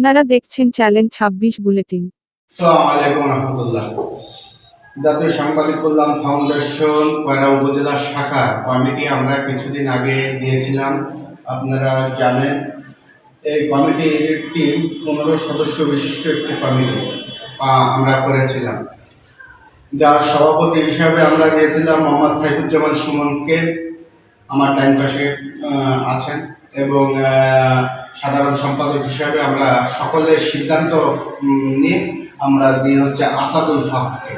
আপনারা দেখছেন চ্যালেঞ্জ ছাব্বিশ বুলেটিন। জাতীয় সাংবাদিক কল্যাণ ফাউন্ডেশন কয়রা উপজেলা শাখা, কমিটি আমরা কিছুদিন আগে দিয়েছিলাম। আপনারা জানেন, এই কমিটির একটি পনেরো সদস্য বিশিষ্ট একটি কমিটি আমরা করেছিলাম। যার সভাপতি হিসাবে আমরা দিয়েছিলাম মোহাম্মদ সাইফুজ্জামান সুমনকে। আমার টাইম পাশে আছেন এবং সাধারণ সম্পাদক হিসাবে আমরা সকলের সিদ্ধান্ত নিয়ে আমরা দিয়ে হচ্ছে আসাদুল হককে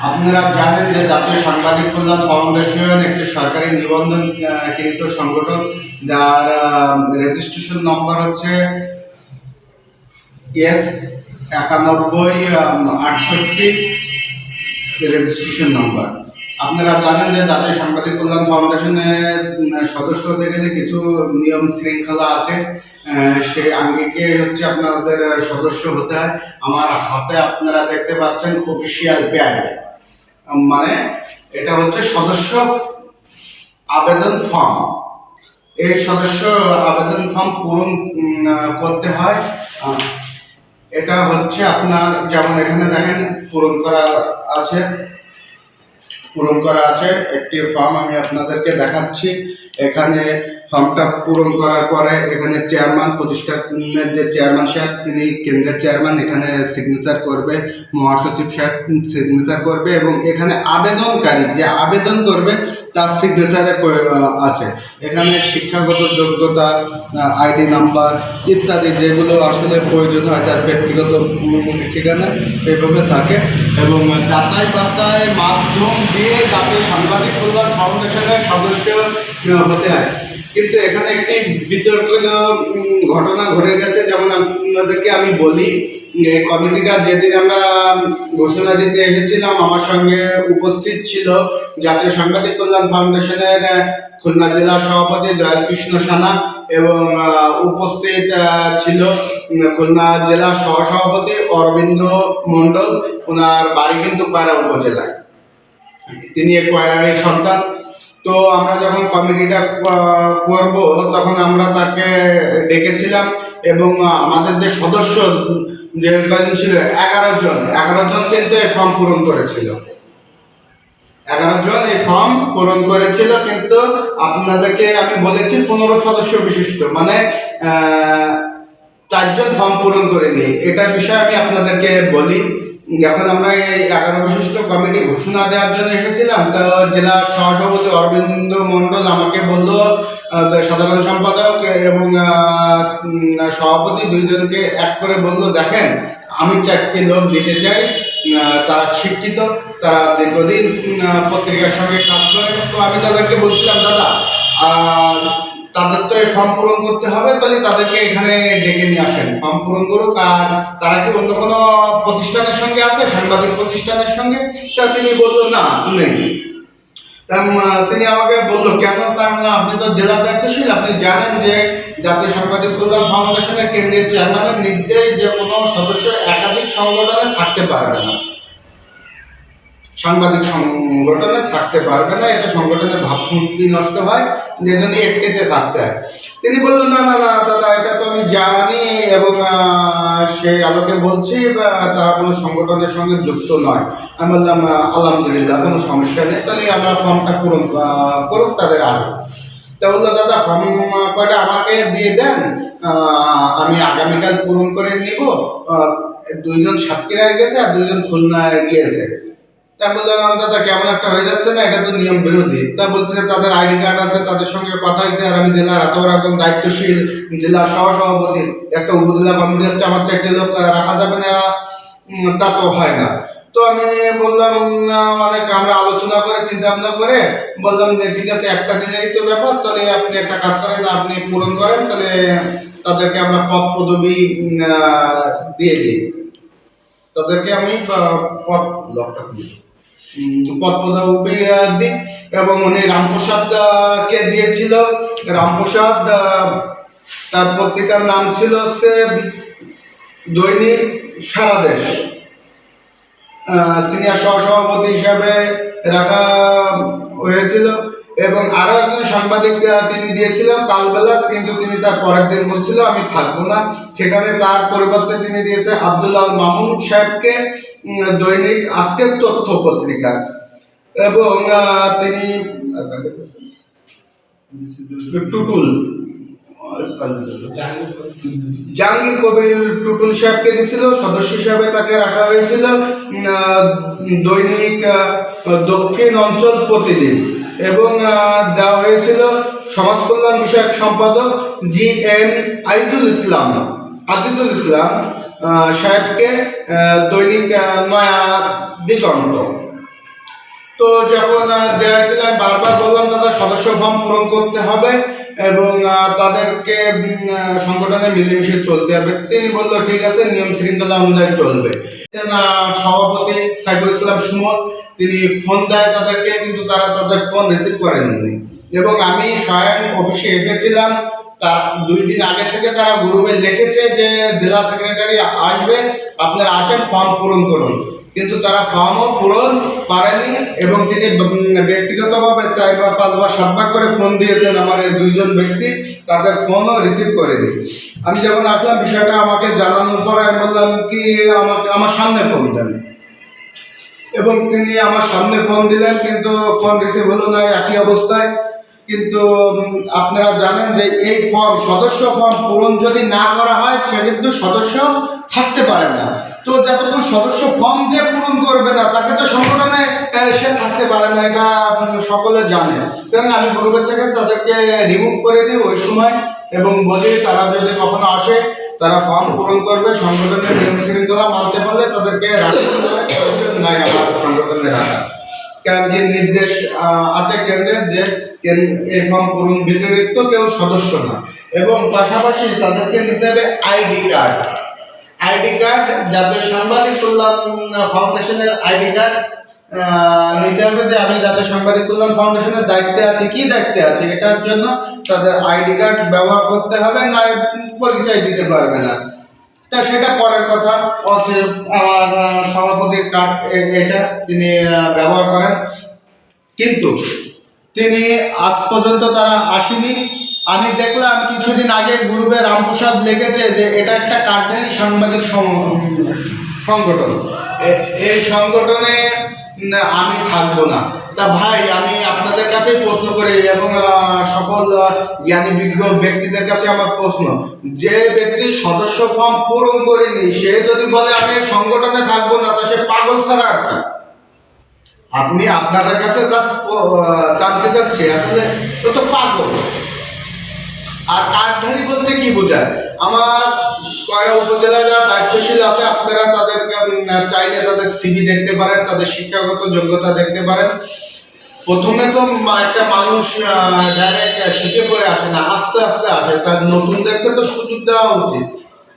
আপনারা জানেন যে জাতীয় সাংবাদিক কল্যাণ ফাউন্ডেশন একটি সরকারি নিবন্ধন কৃত সংগঠন, যার রেজিস্ট্রেশন নম্বর হচ্ছে এস একানব্বই আটষট্টি রেজিস্ট্রেশন নাম্বার আপনারা জানেন যে জাতীয় সাংবাদিক কল্যাণ ফাউন্ডেশনের সদস্যদের যে কিছু নিয়ম শৃঙ্খলা আছে সেই আঙ্গিকে হচ্ছে আপনাদের সদস্য হতে হয়। আমার হাতে আপনারা দেখতে পাচ্ছেন অফিসিয়াল প্যাড মানে এটা হচ্ছে সদস্য আবেদন ফর্ম এই সদস্য আবেদন ফর্ম পূরণ করতে হয়। এটা হচ্ছে আপনার, যেমন এখানে দেখেন, পূরণ করা আছে। পূরণ করা আছে। একটি ফর্ম আমি আপনাদেরকে দেখাচ্ছি। এখানে ফর্মটা পূরণ করার পরে এখানে চেয়ারম্যান প্রতিষ্ঠানের যে চেয়ারম্যান সাহেব, তিনি কেন্দ্রের চেয়ারম্যান এখানে সিগনেচার করবে। মহাসচিব সাহেব সিগনেচার করবে এবং এখানে আবেদনকারী যে আবেদন করবে, তার সিগনেচারের আছে। এখানে শিক্ষাগত যোগ্যতা আইডি নাম্বার ইত্যাদি যেগুলো আসলে প্রয়োজন হয়, তার ব্যক্তিগত ঠিকানা এইভাবে থাকে এবং যাতায় বাতায় মাধ্যম দিয়ে সাংবাদিক কল্যাণ ফাউন্ডেশনের সদস্য হতে হয়। কিন্তু এখানে একটি বিতর্কিত ঘটনা ঘটে গেছে। যেমন আপনাদেরকে আমি বলি কমিটিটা যেদিন আমরা ঘোষণা দিতে এসেছিলাম, আমার সঙ্গে উপস্থিত ছিল জাতীয় সাংবাদিক কল্যাণ ফাউন্ডেশনের খুলনা জেলা সভাপতি দয়াল কৃষ্ণ সানা এবং উপস্থিত ছিল খুলনা জেলা সহসভাপতি অরবিন্দ মণ্ডল। ওনার বাড়ি কিন্তু পায়রা উপজেলায়। তিনি এক সন্তান। তো আমরা যখন কমিটিটা করব, তখন আমরা তাকে ডেকেছিলাম এবং আমাদের যে সদস্য যে কয়জন ছিল, এগারো জন এগারো জন কিন্তু এই ফর্ম পূরণ করেছিল। এগারো জন এই ফর্ম পূরণ করেছিল কিন্তু আপনাদেরকে আমি বলেছি পনেরো সদস্য বিশিষ্ট মানে চারজন ফর্ম পূরণ করেনি এটা বিষয়ে আমি আপনাদেরকে বলি। যখন আমরা এই এগারো বিশিষ্ট কমিটি ঘোষণা দেওয়ার জন্য এসেছিলাম। তো জেলা সহসভাপতি অরবিন্দ মণ্ডল আমাকে বলল সাধারণ সম্পাদক এবং সভাপতি দুইজনকে এক করে বলল, দেখেন, আমি চারটি লোক দিতে চাই তারা শিক্ষিত, তারা দীর্ঘদিন পত্রিকার সঙ্গে কাজ করে। তো আমি তাদেরকে বলছিলাম, দাদা তাদের তো ফর্ম পূরণ করতে হবে, তাহলে তাদেরকে এখানে ডেকে নিয়ে আসেন। ফর্ম পূরণ করুক, আর তারা কি অন্য কোনো প্রতিষ্ঠানের সঙ্গে আছে, সাংবাদিক প্রতিষ্ঠানের সঙ্গে? তা তিনি বলল, না, নেই। তিনি আমাকে বলল, কেন আপনি তো জেলা দায়িত্বশীল, আপনি জানেন যে জাতীয় সাংবাদিক কল্যাণ ফাউন্ডেশনের কেন্দ্রীয় চেয়ারম্যানের নির্দেশ যে কোনো সদস্য একাধিক সংগঠনে থাকতে পারবে না। সাংবাদিক সংগঠনে থাকতে পারবে না এটা সংগঠনের ভাবমূর্তি নষ্ট হয় যে জন্য একটিতে থাকতে হয়। তিনি বললেন, না না না, দাদা, এটা তো আমি জানি এবং সেই আলোকে বলছি তারা কোনো সংগঠনের সঙ্গে যুক্ত নয়। আমি বললাম আলহামদুলিল্লাহ, কোনো সমস্যা নেই, তাহলে আমরা ফর্মটা পূরণ করুক তাদের আগে তা বলল, দাদা, ফর্ম কয়টা আমাকে দিয়ে দেন? আমি আগামীকাল পূরণ করে নিব। দুইজন সাতক্ষীরায় গেছে আর দুইজন খুলনায় গিয়েছে। তা বললাম দাদা কেমন একটা হয়ে যাচ্ছে না? এটা তো নিয়ম বিরোধী। তা বলতেছে, তাদের আইডি কার্ড আছে, তাদের সঙ্গে কথা হয়েছে, আর আমি জেলার এত একজন দায়িত্বশীল জেলা সহসভাপতি। একটা উপজেলা কমিটি হচ্ছে, আমার চারটে লোক রাখা যাবে না তা তো হয় না। তো আমি বললাম অনেক, আমরা আলোচনা করে চিন্তা ভাবনা করে বললাম যে, ঠিক আছে, একটা দিনেরই তো ব্যাপার, তাহলে আপনি একটা কাজ করেন, আপনি পূরণ করেন, তাহলে তাদেরকে আমরা পদ পদবি দিয়ে দিই। তাদেরকে আমি পদ, লকটা খুলি উম, পদ পদবি আহ, দিই এবং উনি রামপ্রসাদকে দিয়েছিল? রামপ্রসাদ তার পত্রিকার নাম ছিল হচ্ছে দৈনিক সারা দেশ। সিনিয়র সহসভাপতি হিসাবে রাখা হয়েছিল। এবং আরও একজন সাংবাদিক তিনি দিয়েছিলেন কালবেলা কিন্তু তিনি তার পরের দিন বলছিল আমি থাকব না। সেখানে তার পরিবর্তে তিনি দিয়েছে আব্দুল্লাহ মামুন সাহেবকে দৈনিক আজকের তথ্য পত্রিকা। এবং তিনি টুটুল। জাহাঙ্গীর কবির টুটুল সাহেবকে দিয়েছিল সদস্য হিসাবে তাকে রাখা হয়েছিল দৈনিক দক্ষিণ অঞ্চল প্রতিদিন। এবং দেওয়া হয়েছিল সমাজ কল্যাণ বিষয়ক সম্পাদক জি এম আইজুল ইসলাম। আজিদুল ইসলাম সাহেবকে দৈনিক নয়া দিগন্ত। তো যখন দেওয়া ছিল বারবার বললাম, দাদা সদস্য ফর্ম পূরণ করতে হবে। এবং তাদেরকে সংগঠনে মিলেমিশে চলতে হবে। তিনি বলল, ঠিক আছে, নিয়ম শৃঙ্খলা অনুযায়ী চলবে। সভাপতি সাইফুল ইসলাম সুমন, তিনি ফোন দেয় তাদেরকে, কিন্তু তারা তাদের ফোন রিসিভ করেননি। এবং আমি স্বয়ং অফিসে এসেছিলাম। তার দুই দিন আগে থেকে তারা গ্রুপে লিখেছে যে জেলা সেক্রেটারি আসবে আপনারা আসেন, ফর্ম পূরণ করুন। কিন্তু তারা ফর্মও পূরণ করেনি এবং তিনি ব্যক্তিগতভাবে চার বা পাঁচ বা সাতবার করে ফোন দিয়েছেন আমার এই দুইজন ব্যক্তি, তাদের ফোনও রিসিভ করেনি। আমি যখন আসলাম, বিষয়টা আমাকে জানানোর পরে আমি বললাম, কি আমাকে, আমার সামনে ফোন দেন। এবং তিনি আমার সামনে ফোন দিলেন, কিন্তু ফোন রিসিভ হলো না, একই অবস্থায়। কিন্তু আপনারা জানেন যে এই ফর্ম সদস্য ফর্ম পূরণ যদি না করা হয় সে কিন্তু সদস্য থাকতে পারে না। তো যতক্ষণ সদস্য ফর্ম যে পূরণ করবে না, তাকে তো সংগঠনে সে থাকতে পারে না, এটা সকলে জানে। এবং আমি গ্রুপের থেকে তাদেরকে রিমুভ করে দিই ওই সময়, এবং বলি তারা যদি কখনো আসে, তারা ফর্ম পূরণ করবে, সংগঠনের নিয়ম শৃঙ্খলা মানতে পারলে তাদেরকে রাখতে হবে নাই আমার সংগঠনে রাখা। যে নির্দেশ আছে কেন্দ্রের যে এই ফর্ম পূরণ ব্যতিরিক্ত কেউ সদস্য না। এবং পাশাপাশি তাদেরকে নিতে হবে আইডি কার্ড। আইডি কার্ড জাতীয় সাংবাদিক কল্যাণ ফাউন্ডেশনের আইডি কার্ড নিতে হবে যে আমি জাতীয় সাংবাদিক কল্যাণ ফাউন্ডেশনের দায়িত্বে আছি, কি দায়িত্বে আছে, এটার জন্য তাদের আইডি কার্ড ব্যবহার করতে হবে না পরিচয় দিতে পারবে না। তা সেটা পরের কথা। হচ্ছে আমার সভাপতির কার্ড এটা তিনি ব্যবহার করেন। কিন্তু তিনি আজ পর্যন্ত তারা আসেনি। আমি দেখলাম কিছুদিন আগে গ্রুপে রামপ্রসাদ লিখেছে যে এটা একটা কার্ডধারী সাংবাদিক সংগঠন। এই সংগঠনে আমি থাকব না। তা ভাই, আমি আপনাদের কাছে প্রশ্ন করি এবং সকল জ্ঞানী বিজ্ঞ ব্যক্তিদের কাছে আমার প্রশ্ন। যে ব্যক্তি সদস্য ফর্ম পূরণ করেনি, সে যদি বলে, আমি সংগঠনে থাকব না তা সে পাগল ছাড়া আর কি। আপনি আপনাদের কাছে জানতে চাচ্ছি, আসলে তো তো পাগল। আর কার্ডধারী বলতে কি বোঝায়? আমার কয়রা উপজেলায় যারা দায়িত্বশীল আছে, আপনারা তাদেরকে চাইলে তাদের সিভি দেখতে পারেন, তাদের শিক্ষাগত যোগ্যতা দেখতে পারেন। প্রথমে তো একটা মানুষ ডাইরেক্ট শিখে পড়ে আসে না, আস্তে আস্তে আসে। তার নতুনদেরকে তো সুযোগ দেওয়া উচিত।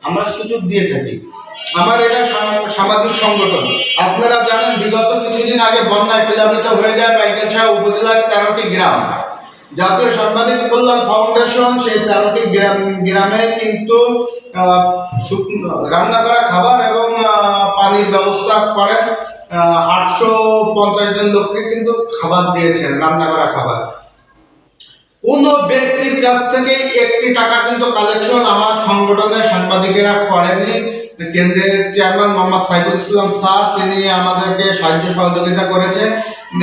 আমরা সুযোগ দিয়ে থাকি। আমার এটা সামাজিক সংগঠন। আপনারা জানেন, বিগত কিছুদিন আগে বন্যায় প্লাবিত হয়ে যায় বাইকাছা উপজেলার তেরোটি গ্রাম। জাতীয় সাংবাদিক কল্যাণ ফাউন্ডেশন সেই তেরোটি গ্রাম, গ্রামে কিন্তু রান্না করা খাবার এবং পানির ব্যবস্থা করেন। আটশো পঞ্চাশ জন লোককে কিন্তু খাবার দিয়েছেন রান্না করা খাবার। কোন ব্যক্তির কাছ থেকে একটি টাকা কিন্তু কালেকশন আমার সংগঠনের সাংবাদিকেরা করেনি। কেন্দ্রের চেয়ারম্যান মোহাম্মদ সাইফুল ইসলাম স্যার, তিনি আমাদেরকে সাহায্য সহযোগিতা করেছেন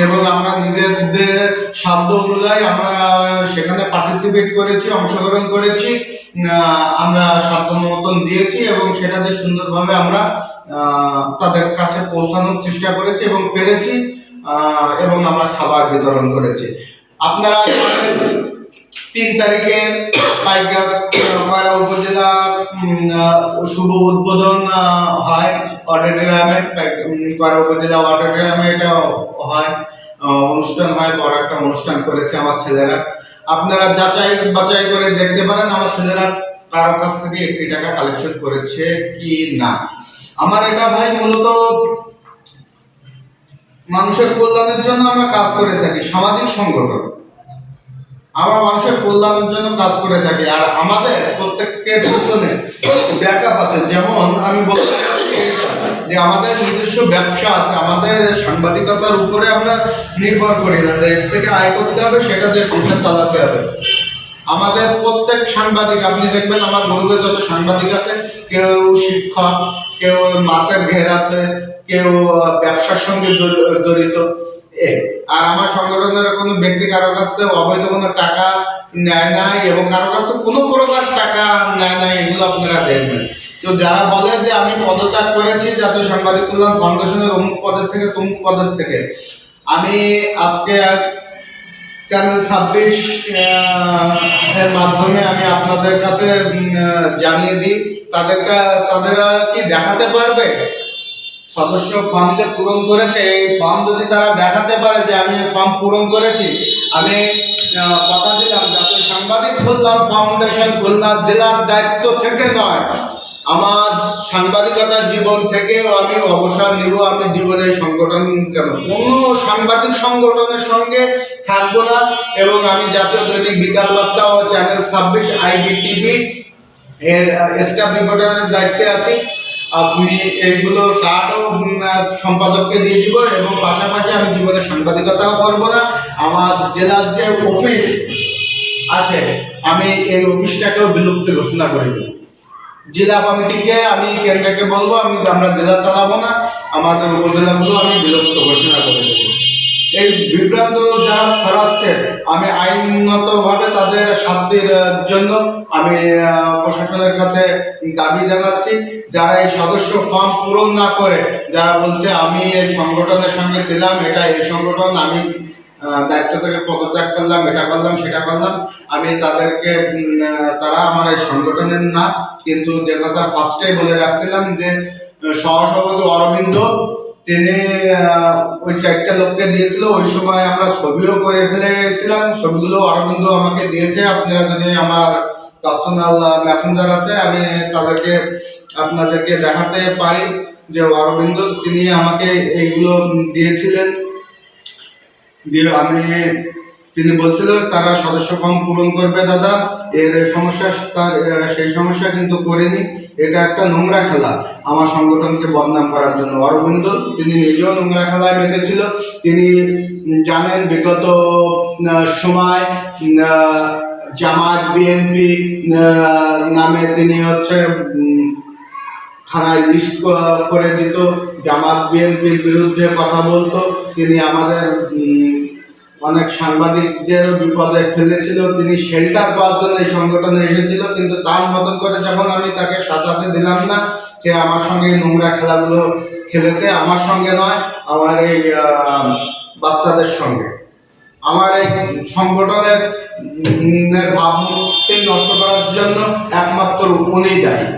এবং আমরা নিজেদের সাধ্য অনুযায়ী আমরা সেখানে পার্টিসিপেট করেছি, অংশগ্রহণ করেছি আমরা সাধ্য মতন দিয়েছি এবং সেটাতে সুন্দরভাবে আমরা তাদের কাছে পৌঁছানোর চেষ্টা করেছি এবং পেরেছি এবং আমরা খাবার বিতরণ করেছি। আপনারা তিন তারিখে পাইকা পায়রা উপজেলা শুভ উদ্বোধন হয় অডিটোরিয়ামে উপজেলা অডিটোরিয়ামে এটা হয় অনুষ্ঠান হয়, বড় একটা অনুষ্ঠান করেছে আমার ছেলেরা। আপনারা যাচাই বাছাই করে দেখতে পারেন, আমার ছেলেরা কারও কাছ থেকে একটি টাকা কালেকশন করেছে কি না। আমার এটা ভাই মূলত মানুষের কল্যাণের জন্য আমরা কাজ করে থাকি, সামাজিক সংগঠন। আমরা মানুষের কল্যাণের জন্য কাজ করে থাকি, আর আমাদের প্রত্যেকের পিছনে ব্যাকআপ আছে। যেমন আমি বলতে যে আমাদের নিজস্ব ব্যবসা আছে, আমাদের সাংবাদিকতার উপরে আমরা নির্ভর করি না, যে এর থেকে আয় করতে হবে, সেটা দিয়ে সংসার চালাতে হবে। আমাদের প্রত্যেক সাংবাদিক, আপনি দেখবেন আমার গ্রুপে যত সাংবাদিক আছে, কেউ শিক্ষক, কেউ মাছের ঘের আছে কেউ ব্যবসার সঙ্গে জড়ি- জড়িত। আর আমার সংগঠনের কোনো ব্যক্তি কারও কাছ থেকে অবৈধ কোনো টাকা নেয় নাই এবং কারও কাছ থেকে কোনো প্রকার টাকা নেয় নাই, এগুলো আপনারা দেখবেন। তো যারা বলে যে আমি পদত্যাগ করেছি জাতীয় সাংবাদিক কল্যাণ ফাউন্ডেশনের অমুক পদের থেকে, তমুক পদের থেকে, আমি আজকে চ্যানেল ছাব্বিশ এর মাধ্যমে আমি আপনাদের কাছে জানিয়ে দিই, তাদেরকে, তাদেরা কি দেখাতে পারবে? সদস্য ফর্ম যে পূরণ করেছে, এই ফর্ম যদি তারা দেখাতে পারে যে আমি ফর্ম পূরণ করেছি, আমি কথা দিলাম যাতে সাংবাদিক খুললাম ফাউন্ডেশন খুলনা জেলার দায়িত্ব থেকে নয়। আমার সাংবাদিকতার জীবন থেকেও আমি অবসর নিব, আমি জীবনে সংগঠন কেন? কোনো সাংবাদিক সংগঠনের সঙ্গে থাকব না এবং আমি জাতীয় দৈনিক বিকাল বার্তা ও চ্যানেল ছাব্বিশ আইডি টিভি এর স্টাফ রিপোর্টারের দায়িত্বে আছি। আপনি এগুলো কার্ডও সম্পাদককে দিয়ে দিব এবং পাশাপাশি আমি জীবনে সাংবাদিকতাও করব না। আমার জেলার যে অফিস আছে, আমি এই অফিসটাকেও বিলুপ্ত ঘোষণা করে দেব। জেলা কমিটিকে আমি কেন্দ্রকে বলব, আমি আমরা জেলা চালাবো না, আমাদের উপজেলাগুলো আমি বিলুপ্ত এই বিভ্রান্ত যারা ছড়াচ্ছে, আমি আইনগতভাবে তাদের শাস্তির জন্য আমি প্রশাসনের কাছে দাবি জানাচ্ছি। যারা এই সদস্য ফর্ম পূরণ না করে, যারা বলছে আমি এই সংগঠনের সঙ্গে ছিলাম, এটা এই সংগঠন, আমি দায়িত্ব থেকে পদত্যাগ করলাম, এটা করলাম, সেটা করলাম, আমি তাদেরকে তারা আমার এই সংগঠনের না, কিন্তু যে কথা ফার্স্টে বলে রাখছিলাম যে সহসভাপতি অরবিন্দ আহ, ওই চারটা লোককে দিয়েছিল। ওই সময় আমরা ছবিও করে ফেলেছিলাম। ছবিগুলো অরবিন্দ আমাকে দিয়েছে। আপনারা যদি আমার পার্সোনাল মেসেঞ্জার আছে আমি তাদেরকে আপনাদেরকে দেখাতে পারি যে অরবিন্দ তিনি আমাকে এইগুলো দিয়েছিলেন। দিয়ে আমি তিনি বলছিল তারা সদস্য ফর্ম পূরণ করবে দাদা। এর সমস্যা তার সেই সমস্যা কিন্তু করেনি। এটা একটা নোংরা খেলা। আমার সংগঠনকে বদনাম করার জন্য। অরবিন্দ, তিনি নিজেও নোংরা খেলায় মেতেছিল তিনি জানেন বিগত সময় জামাত বিএনপি নামে তিনি হচ্ছে থানায় লিস্ট করে দিত। জামাত বিএনপির বিরুদ্ধে কথা বলতো। তিনি আমাদের অনেক সাংবাদিকদের বিপদে ফেলেছিল, তিনি শেল্টার পাওয়ার জন্য এই সংগঠনে এসেছিল, কিন্তু তার মতন করে যখন আমি তাকে সাজাতে দিলাম না, সে আমার সঙ্গে নোংরা খেলাগুলো খেলেছে, আমার সঙ্গে নয়, আমার এই বাচ্চাদের সঙ্গে। আমার এই সংগঠনের ভাবমূর্তি নষ্ট করার জন্য একমাত্র উনিই দায়ী।